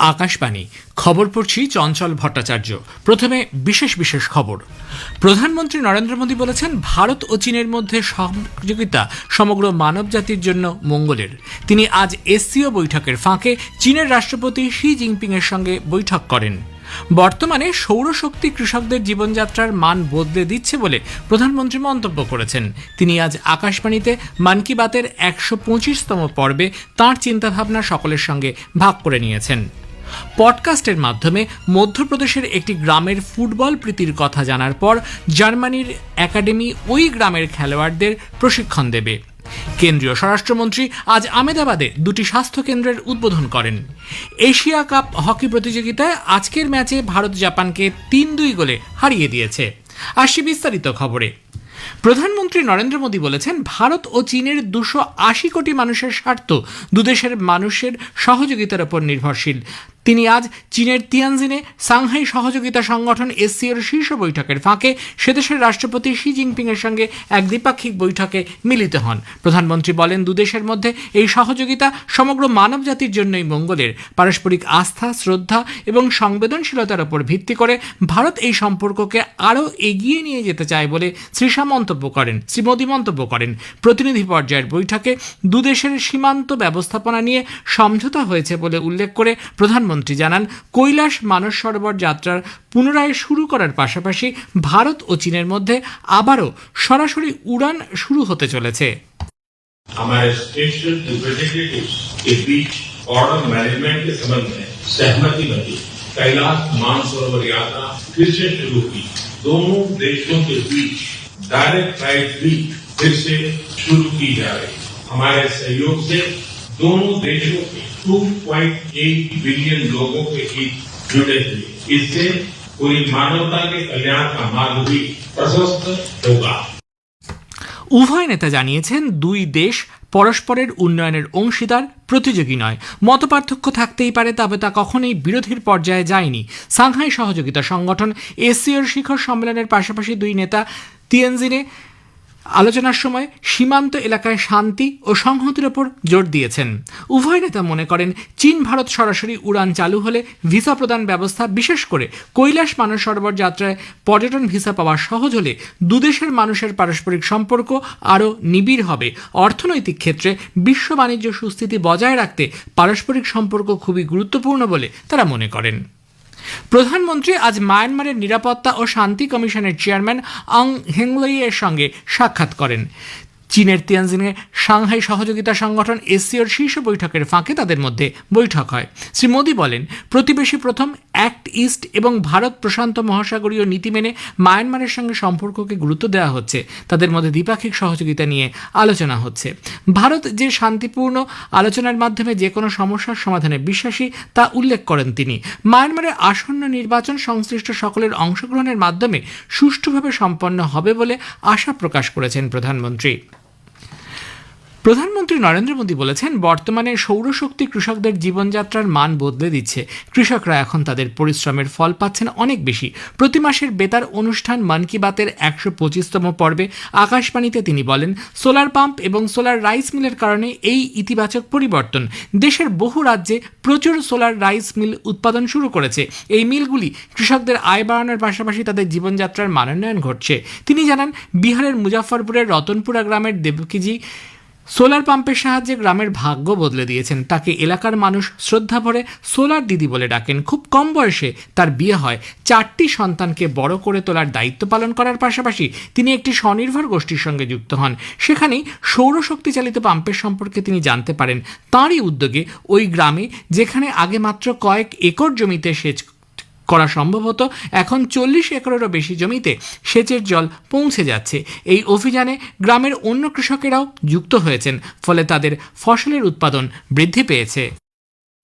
আকাশবাণী। খবর পড়ছি চঞ্চল ভট্টাচার্য। প্রথমে বিশেষ বিশেষ খবর। প্রধানমন্ত্রী নরেন্দ্র মোদী বলেছেন, ভারত ও চীনের মধ্যে সহযোগিতা সমগ্র মানবজাতির জন্য মঙ্গলের। তিনি আজ এসসিও বৈঠকের ফাঁকে চীনের রাষ্ট্রপতি শি জিনপিংয়ের সঙ্গে বৈঠক করেন। বর্তমানে সৌরশক্তি কৃষকদের জীবনযাত্রার মান বদলে দিচ্ছে বলে প্রধানমন্ত্রী মন্তব্য করেছেন। তিনি আজ আকাশবাণীতে মন কি বাতের একশো পঁচিশতম পর্বে তাঁর চিন্তাভাবনা সকলের সঙ্গে ভাগ করে নিয়েছেন। পডকাস্টের মাধ্যমে মধ্যপ্রদেশের একটি গ্রামের ফুটবল প্রীতির কথা জানার পর জার্মানির একাডেমি ওই গ্রামের খেলোয়াড়দের প্রশিক্ষণ দেবে। কেন্দ্রীয় স্বরাষ্ট্রমন্ত্রী আজ আমেদাবাদে দুটি স্বাস্থ্য কেন্দ্রের উদ্বোধন করেন। এশিয়া কাপ হকি প্রতিযোগিতায় আজকের ম্যাচে ভারত জাপানকে তিন দুই গোলে হারিয়ে দিয়েছে। আসি বিস্তারিত খবরে। প্রধানমন্ত্রী নরেন্দ্র মোদী বলেছেন, ভারত ও চীনের দুশো আশি কোটি মানুষের স্বার্থ দুদেশের মানুষের সহযোগিতার উপর নির্ভরশীল। তিনি আজ চীনের তিয়ানজিনে সাংহাই সহযোগিতা সংগঠন এসসিওর শীর্ষ বৈঠকের ফাঁকে সেদেশের রাষ্ট্রপতি শি জিনপিংয়ের সঙ্গে এক দ্বিপাক্ষিক বৈঠকে মিলিত হন। প্রধানমন্ত্রী বলেন, দুদেশের মধ্যে এই সহযোগিতা সমগ্র মানব জাতির জন্যই মঙ্গলের। পারস্পরিক আস্থা, শ্রদ্ধা এবং সংবেদনশীলতার উপর ভিত্তি করে ভারত এই সম্পর্ককে আরও এগিয়ে নিয়ে যেতে চায় বলে শ্রী শাহ মন্তব্য করেন, শ্রী মোদী মন্তব্য করেন। প্রতিনিধি পর্যায়ের বৈঠকে দুদেশের সীমান্ত ব্যবস্থাপনা নিয়ে সমঝোতা হয়েছে বলে উল্লেখ করে প্রধানমন্ত্রী জানান কৈলাস মানস সরোবর যাত্রার পুনরায় শুরু করার পাশাপাশি ভারত ও চীনের মধ্যে আবারও সরাসরি উড়ান শুরু হতে চলেছে हमारे स्पेशल रिप्रेजेंटेटिव्स के बीच बॉर्डर मैनेजमेंट के संबंध में सहमति बनी कैलाश मानसरोवर यात्रा फिर से शुरू की दोनों देशों के बीच डायरेक्ट फ्लाइट भी फिर से शुरू की जा रही हमारे सहयोग से दोनों देशों के 2.8 बिलियन लोगों के हित जुड़े हुए इससे पूरी मानवता के कल्याण का मार्ग भी प्रशस्त होगा উভয় নেতা জানিয়েছেন দুই দেশ পরস্পরের উন্নয়নের অংশীদার প্রতিযোগী নয় মতপার্থক্য থাকতেই পারে তবে তা কখনোই বিরোধীর পর্যায়ে যায়নি সাংহাই সহযোগিতা সংগঠন এসিওর শিখর সম্মেলনের পাশাপাশি দুই নেতা তিয়ানজিনে আলোচনার সময় সীমান্ত এলাকায় শান্তি ও সংহতির ওপর জোর দিয়েছেন। উভয় নেতা মনে করেন, চীন ভারত সরাসরি উড়ান চালু হলে ভিসা প্রদান ব্যবস্থা বিশেষ করে কৈলাস মানস সরোবর যাত্রায় পর্যটন ভিসা পাওয়া সহজ হলে দুদেশের মানুষের পারস্পরিক সম্পর্ক আরও নিবিড় হবে। অর্থনৈতিক ক্ষেত্রে বিশ্ব বাণিজ্য সুস্থিতি বজায় রাখতে পারস্পরিক সম্পর্ক খুবই গুরুত্বপূর্ণ বলে তারা মনে করেন। প্রধানমন্ত্রী আজ মায়ানমারের নিরাপত্তা ও শান্তি কমিশনের চেয়ারম্যান আং হেংলইয়ের সঙ্গে সাক্ষাৎ করেন। চীনের তিয়ানজিনে সাংহাই সহযোগিতা সংগঠন এসসিওর শীর্ষ বৈঠকের ফাঁকে তাদের মধ্যে বৈঠক হয়। শ্রী মোদী বলেন, প্রতিবেশী প্রথম অ্যাক্ট ইস্ট এবং ভারত প্রশান্ত মহাসাগরীয় নীতি মেনে মায়ানমারের সঙ্গে সম্পর্ককে গুরুত্ব দেওয়া হচ্ছে। তাদের মধ্যে দ্বিপাক্ষিক সহযোগিতা নিয়ে আলোচনা হচ্ছে। ভারত যে শান্তিপূর্ণ আলোচনার মাধ্যমে যে কোনো সমস্যার সমাধানে বিশ্বাসী, তা উল্লেখ করেন তিনি। মায়ানমারের আসন্ন নির্বাচন সংশ্লিষ্ট সকলের অংশগ্রহণের মাধ্যমে সুষ্ঠুভাবে সম্পন্ন হবে বলে আশা প্রকাশ করেছেন প্রধানমন্ত্রী। প্রধানমন্ত্রী নরেন্দ্র মোদী বলেছেন, বর্তমানে সৌরশক্তি কৃষকদের জীবনযাত্রার মান বদলে দিচ্ছে। কৃষকরা এখন তাদের পরিশ্রমের ফল পাচ্ছেন অনেক বেশি। প্রতি মাসের বেতার অনুষ্ঠান মন কি বাতের একশো পঁচিশতম পর্বে আকাশবাণীতে তিনি বলেন, সোলার পাম্প এবং সোলার রাইস মিলের কারণে এই ইতিবাচক পরিবর্তন। দেশের বহু রাজ্যে প্রচুর সোলার রাইস মিল উৎপাদন শুরু করেছে। এই মিলগুলি কৃষকদের আয় বাড়ানোর পাশাপাশি তাদের জীবনযাত্রার মানোন্নয়ন ঘটছে। তিনি জানান, বিহারের মুজাফরপুরের রতনপুরা গ্রামের দেবকিজি সোলার পাম্পের সাহায্যে গ্রামের ভাগ্য বদলে দিয়েছেন। তাকে এলাকার মানুষ শ্রদ্ধা ভরে সোলার দিদি বলে ডাকেন। খুব কম বয়সে তার বিয়ে হয়। চারটি সন্তানকে বড় করে তোলার দায়িত্ব পালন করার পাশাপাশি তিনি একটি স্বনির্ভর গোষ্ঠীর সঙ্গে যুক্ত হন। সেখানেই সৌরশক্তি চালিত পাম্পের সম্পর্কে তিনি জানতে পারেন। তাঁরই উদ্যোগে ওই গ্রামে, যেখানে আগে মাত্র কয়েক একর জমিতে সেচ করা সম্ভব হতো এখন চল্লিশ একরেরও বেশি জমিতে সেচের জল পৌঁছে যাচ্ছে এই অভিযানে গ্রামের অন্য কৃষকেরাও যুক্ত হয়েছেন ফলে তাদের ফসলের উৎপাদন বৃদ্ধি পেয়েছে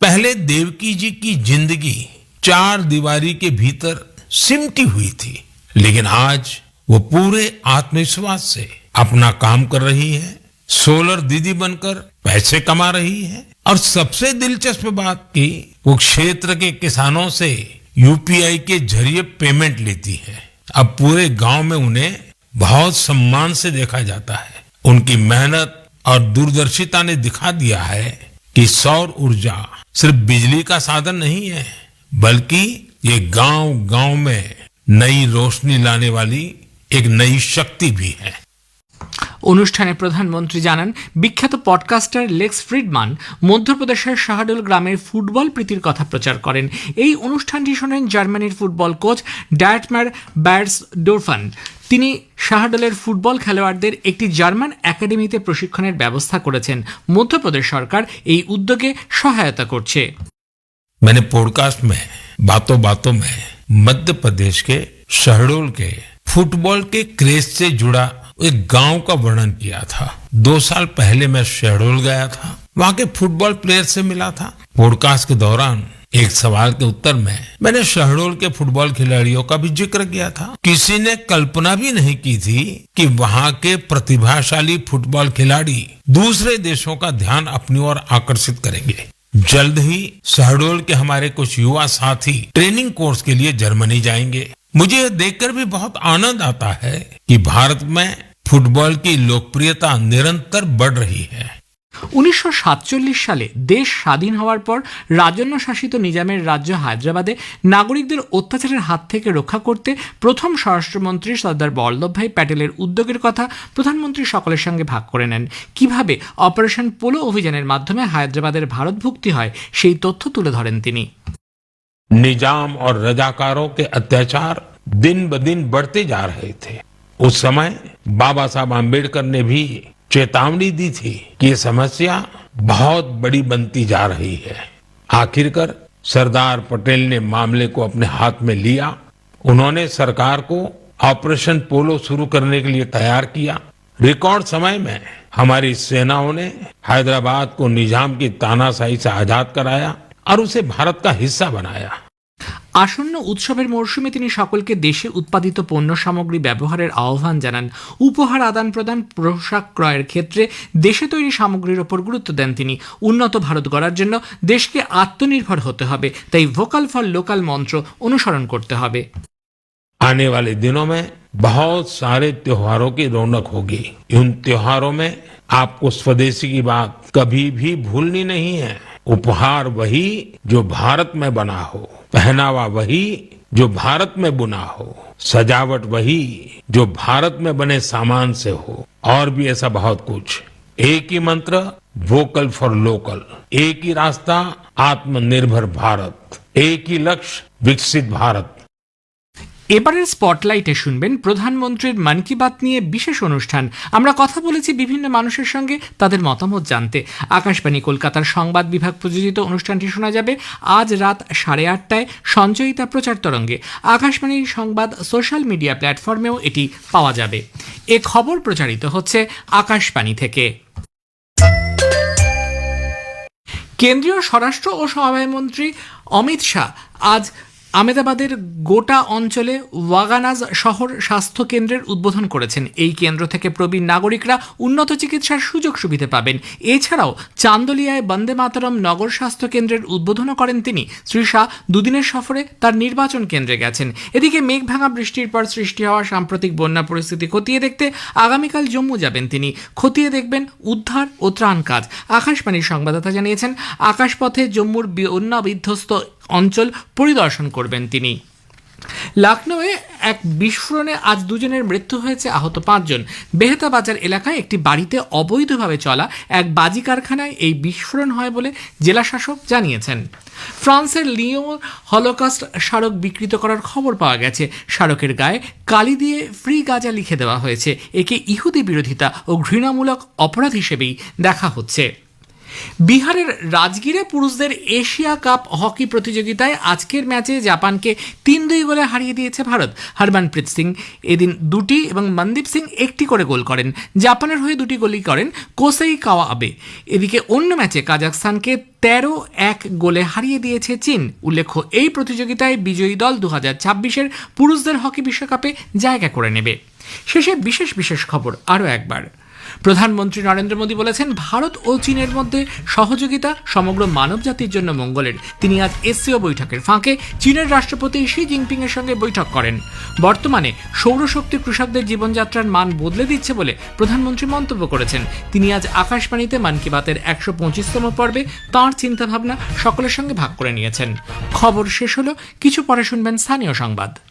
पहले देवकी जी की जिंदगी चार दीवारी के भीतर सिमटी हुई थी लेकिन आज वो पूरे आत्मविश्वास से अपना काम कर रही है सोलर दीदी बनकर पैसे कमा रही है और सबसे दिलचस्प बात की वो क्षेत्र के किसानों से यूपीआई के ज़रिए पेमेंट लेती है। अब पूरे गाँव में उन्हें बहुत सम्मान से देखा जाता है। उनकी मेहनत और दूरदर्शिता ने दिखा दिया है कि सौर ऊर्जा सिर्फ़ बिजली का साधन नहीं है, बल्कि ये गाँव गाँव में नई रोशनी लाने वाली एक नई शक्ति भी है। অনুষ্ঠানে প্রধানমন্ত্রী জানান বিখ্যাত পডকাস্টার লেক্স ফ্রিডমান মধ্যপ্রদেশের শাহডোল গ্রামের ফুটবল প্রীতির কথা প্রচার করেন এই অনুষ্ঠানটি শোনেন জার্মানির football coach Dietmar Beiersdorfer তিনি শাহডোলের ফুটবল খেলোয়াড়দের একটি জার্মান একাডেমিতে প্রশিক্ষণের ব্যবস্থা করেছেন মধ্যপ্রদেশ সরকার এই উদ্যোগে সহায়তা করছে मैंने पॉडकास्ट में बातों बातों में मध्य प्रदेश के शहडोल के फुटबॉल के क्रेज से जुड़ा एक गाँव का वर्णन किया था। दो साल पहले मैं शहडोल गया था। वहाँ के फुटबॉल प्लेयर से मिला था। पॉडकास्ट के दौरान एक सवाल के उत्तर में मैंने शहडोल के फुटबॉल खिलाड़ियों का भी ज़िक्र किया था। किसी ने कल्पना भी नहीं की थी कि वहाँ के प्रतिभाशाली फुटबॉल खिलाड़ी दूसरे देशों का ध्यान अपनी ओर आकर्षित करेंगे। जल्द ही शहडोल के हमारे कुछ युवा साथी ट्रेनिंग कोर्स के लिए जर्मनी जाएँगे। मुझे देखकर भी बहुत आनंद आता है कि भारत में फुटबॉल की लोकप्रियता निरंतर बढ़ रही है উনিশশো সালে দেশ স্বাধীন হওয়ার পর রাজন্য শাসিত নিজামের রাজ্য হায়দ্রাবাদে নাগরিকদের অত্যাচারের হাত থেকে রক্ষা করতে প্রথম স্বরাষ্ট্রমন্ত্রী সর্দার বল্লভভাই প্যাটেলের উদ্যোগের কথা প্রধানমন্ত্রী সকলের সঙ্গে ভাগ করে নেন কিভাবে অপারেশন পোলো অভিযানের মাধ্যমে হায়দ্রাবাদের ভারতভুক্তি হয় সেই তথ্য তুলে ধরেন তিনি निजाम और रजाकारों के अत्याचार दिन ब दिन बढ़ते जा रहे थे उस समय बाबा साहब आम्बेडकर ने भी चेतावनी दी थी कि ये समस्या बहुत बड़ी बनती जा रही है। आखिरकार सरदार पटेल ने मामले को अपने हाथ में लिया। उन्होंने सरकार को ऑपरेशन पोलो शुरू करने के लिए तैयार किया। रिकॉर्ड समय में हमारी सेनाओं ने हैदराबाद को निज़ाम की तानाशाही से आज़ाद कराया और उसे भारत का हिस्सा बनाया। আসন্ন উৎসবের মরশুমে তিনি সকলকে দেশে উৎপাদিত পণ্য সামগ্রী ব্যবহারের আহ্বান জানান উপহার আদান প্রদান পোশাক ক্রয়ের ক্ষেত্রে দেশে তৈরি সামগ্রীর ওপর গুরুত্ব দেন তিনি উন্নত ভারত গড়ার জন্য দেশকে আত্মনির্ভর হতে হবে তাই ভোকাল ফর লোকাল মন্ত্র অনুসরণ করতে হবে आने वाले दिनों में बहुत सारे त्योहारों की रौनक होगी इन त्योहारों में आपको स्वदेशी की बात कभी भी भूलनी नहीं है उपहार वही जो भारत में बना हो पहनावा वही जो भारत में बुना हो, सजावट वही जो भारत में बने सामान से हो, और भी ऐसा बहुत कुछ। एक ही मंत्र वोकल फॉर लोकल एक ही रास्ता, आत्मनिर्भर भारत। एक ही लक्ष्य, विकसित भारत। এবারের স্পটলাইটে শুনবেন প্রধানমন্ত্রীর মন কি বাত নিয়ে বিশেষ অনুষ্ঠান। আমরা কথা বলেছি বিভিন্ন মানুষের সঙ্গে তাদের মতামত জানতে। আকাশবাণী কলকাতার সংবাদ বিভাগ প্রযোজিত অনুষ্ঠানটি শোনা যাবে আজ রাত সাড়ে আটটায় সঞ্চয়িতা প্রচার তরঙ্গে। আকাশবাণীর সংবাদ সোশ্যাল মিডিয়া প্ল্যাটফর্মেও এটি পাওয়া যাবে। এ খবর প্রচারিত হচ্ছে আকাশবাণী থেকে। কেন্দ্রীয় স্বরাষ্ট্র ও সমবায়মন্ত্রী অমিত শাহ আজ আমেদাবাদের গোটা অঞ্চলে ওয়াগানাজ শহর স্বাস্থ্য কেন্দ্রের উদ্বোধন করেছেন। এই কেন্দ্র থেকে প্রবীণ নাগরিকরা উন্নত চিকিৎসার সুযোগ সুবিধা পাবেন। এছাড়াও চান্দলিয়ায় বন্দে মাতরম নগর স্বাস্থ্য কেন্দ্রের উদ্বোধনও করেন তিনি। শ্রী শাহ দুদিনের সফরে তার নির্বাচন কেন্দ্রে গেছেন। এদিকে মেঘভাঙা বৃষ্টির পর সৃষ্টি হওয়া সাম্প্রতিক বন্যা পরিস্থিতি খতিয়ে দেখতে আগামীকাল জম্মু যাবেন তিনি। খতিয়ে দেখবেন উদ্ধার ও ত্রাণ কাজ। আকাশবাণীর সংবাদদাতা জানিয়েছেন, আকাশপথে জম্মুর বন্যা বিধ্বস্ত অঞ্চল পরিদর্শন করবেন তিনি। লখনৌয়ে এক বিস্ফোরণে আজ দুজনের মৃত্যু হয়েছে আহত পাঁচজন। বেহেতা বাজার এলাকায় একটি বাড়িতে অবৈধভাবে চলা এক বাজি কারখানায় এই বিস্ফোরণ হয় বলে জেলাশাসক জানিয়েছেন। ফ্রান্সের লিও হলোকাস্ট স্মারক বিকৃত করার খবর পাওয়া গেছে। স্মারকের গায়ে কালি দিয়ে ফ্রি গাজা লিখে দেওয়া হয়েছে। একে ইহুদি বিরোধিতা ও ঘৃণামূলক অপরাধ হিসেবেই দেখা হচ্ছে। বিহারের রাজগীরে পুরুষদের এশিয়া কাপ হকি প্রতিযোগিতায় আজকের ম্যাচে জাপানকে তিন দুই গোলে হারিয়ে দিয়েছে ভারত। হরমনপ্রীত সিং এদিন দুটি এবং মনদীপ সিং একটি করে গোল করেন। জাপানের হয়ে দুটি গোলই করেন কোসেই কাওয়া আবে এদিকে অন্য ম্যাচে কাজাকস্তানকে তেরো এক গোলে হারিয়ে দিয়েছে চীন। উল্লেখ্য, এই প্রতিযোগিতায় বিজয়ী দল দু হাজার ছাব্বিশের পুরুষদের হকি বিশ্বকাপে জায়গা করে নেবে। শেষে বিশেষ বিশেষ খবর আরও একবার। প্রধানমন্ত্রী নরেন্দ্র মোদী বলেছেন, ভারত ও চীনের মধ্যে সহযোগিতা সমগ্র মানবজাতির জন্য মঙ্গলের। তিনি আজ এসসিও বৈঠকের ফাঁকে চীনের রাষ্ট্রপতি শি জিনপিং এর সঙ্গে বৈঠক করেন। বর্তমানে সৌরশক্তি কৃষকদের জীবনযাত্রার মান বদলে দিচ্ছে বলে প্রধানমন্ত্রী মন্তব্য করেছেন। তিনি আজ আকাশবাণীতে মন কি বাতের একশো পঁচিশতম পর্বে তাঁর চিন্তাভাবনা সকলের সঙ্গে ভাগ করে নিয়েছেন। খবর শেষ হলো, কিছু পরে শুনবেন স্থানীয় সংবাদ।